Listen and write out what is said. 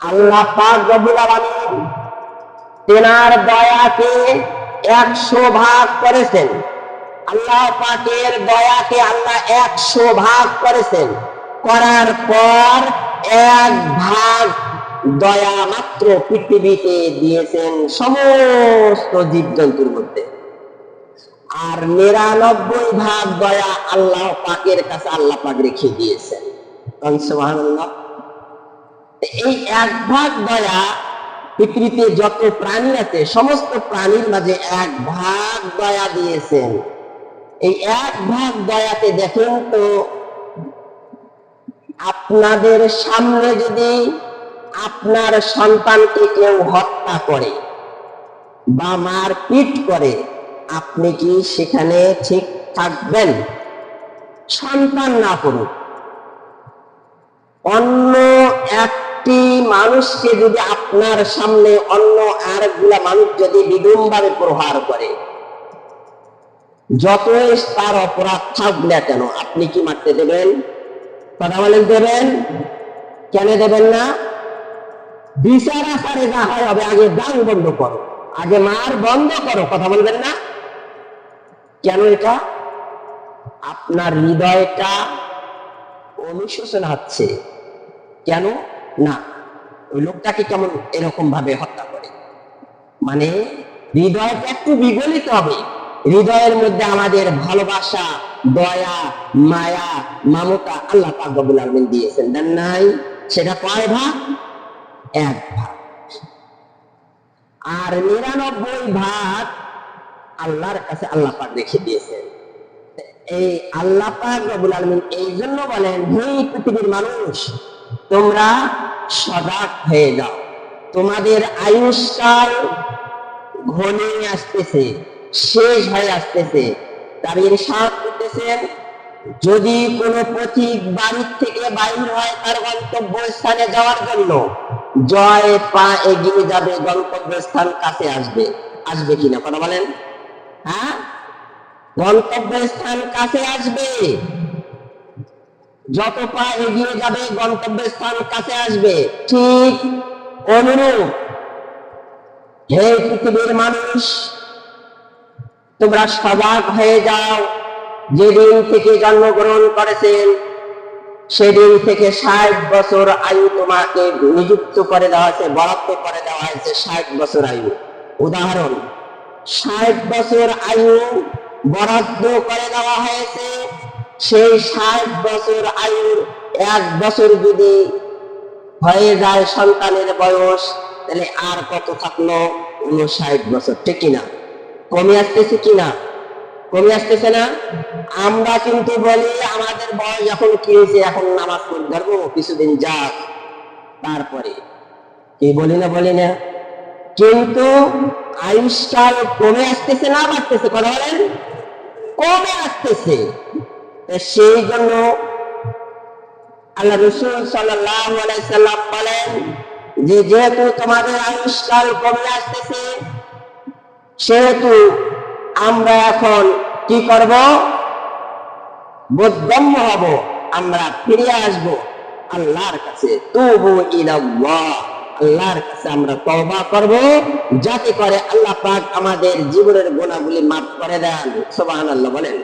আল্লাহ পাক রব্বুল আলামিন তেনার দয়াকে একশো ভাগ করেছেন। আল্লাহ পাকের দয়াকে আল্লাহ একশো ভাগ করেছেন। করার পর এক ভাগ দয়া মাত্র পৃথিবীতে দিয়েছেন সমস্ত জীবজন্তুর মধ্যে। আর নিরানব্বই ভাগ দয়া আল্লাহ পাকের কাছে আল্লাহ পাক রেখে দিয়েছেন। সুবহানাল্লাহ এই এক ভাগ দয়া পৃথিবীতে যত প্রাণী আছে, সমস্ত প্রাণীর মাঝে এক ভাগ দয়া দিয়েছেন। এই এক ভাগ দয়াতে দেখেন তো, আপনাদের সামনে যদি আপনার সন্তানকে কেউ হত্যা করে বা মারপিট করে, আপনি কি সেখানে ঠিক থাকবেন? সন্তান না করুক। অন্য একটি মানুষকে যদি আপনার সামনে অন্য আরেকগুলা মানুষ যদি বিদুমভাবে প্রহার করে, যতই তার অপরাধ থাক না কেন, আপনি কি মারতে দেবেন? কথা বলেন দেবেন কেন দেবেন না? বিচার আকারে যা হয় হবে, আগে গান বন্ধ করো, আগে মার বন্ধ করো, কথা বলবেন না? কেন এটা? আপনার হৃদয়টা অনুশোচনা হচ্ছে কেন? না। ওই লোকটাকে কেমন এরকম ভাবে হত্যা করে? মানে হৃদয়টা একটু বিগলিত হবে। হৃদয়ের মধ্যে আমাদের ভালোবাসা, দয়া, মায়া, মামতা আল্লাহ পাক রব্বুল আলামিন দিয়েছেন। দেন নাই, সেটা কয় ভাগ? এক ভাগ। আর নিরানব্বই ভাগ আল্লাহর কাছে আল্লাহ পাক রেখে দিয়েছেন। এই আল্লাহ পাক রব্বুল আলামিন এই জন্য বলেন, হে পৃথিবীর মানুষ তোমরা সজাগ হয়ে যাও। তোমাদের আয়ুষ্কাল ঘনে আসতেছে, শেষ হয়ে আসতেছে। তার ইরশাদ করতেছেন যদি কোনো পথিক বাড়ির থেকে বাইর হয় তার গন্তব্য স্থানে যাওয়ার জন্য, জয় পা এগিয়ে যাবে গন্তব্য স্থান কাছে আসবে। আসবে কিনা, কথা বলেন। হ্যাঁ? গন্তব্য স্থান কাছে আসবে। যত পা এগিয়ে যাবে গন্তব্য স্থান কাছে আসবে। ঠিক অনুরূপ। হে পৃথিবীর মানুষ, তোমরা সজাগ হয়ে যাও। যেদিন থেকে জন্মগ্রহণ করেছেন, সেদিন থেকে ষাট বছর আয়ু তোমাকে নিযুক্ত করে দেওয়া হয়েছে, বরাদ্দ করে দেওয়া হয়েছে ষাট বছর আয়ু। উদাহরণ, ষাট বছর আয়ু বরাদ্দ করে দেওয়া হয়েছে সেই ষাট বছর আয়ুর এক বছর যদি হয়ে যায় সন্তানের বয়স, তাহলে আর কত থাকল? উনষাট বছর, ঠিক কিনা? কমে আসতেছে কিনা? কমে আসতেছে না? আমরা কিন্তু বলি, আমাদের বয়স এখন কি হয়েছে এখন নামাজ ধরবো, কিছুদিন যাক, তারপরে। কি বলি না বলি না? কিন্তু আয়ুষ্কাল কমে আসতেছে না বাড়তেছে, কথা বলেন? কমে আসতেছে। সেই জন্য আল্লাহ রসুল সাল্লাম বলেন যে যেহেতু তোমাদের আয়ুষ্কাল কমে আসতেছে, সেহেতু আমরা এখন কি করব? বোধগম্য হব, আমরা ফিরে আসব আল্লাহর কাছে। তুবু ইলাল্লাহ, আল্লাহর কাছে আমরা তওবা করব, যাতে করে আল্লাহ পাক আমাদের জীবনের গুণাগুলি মাফ করে দেন। সুবহানাল্লাহ বলেন।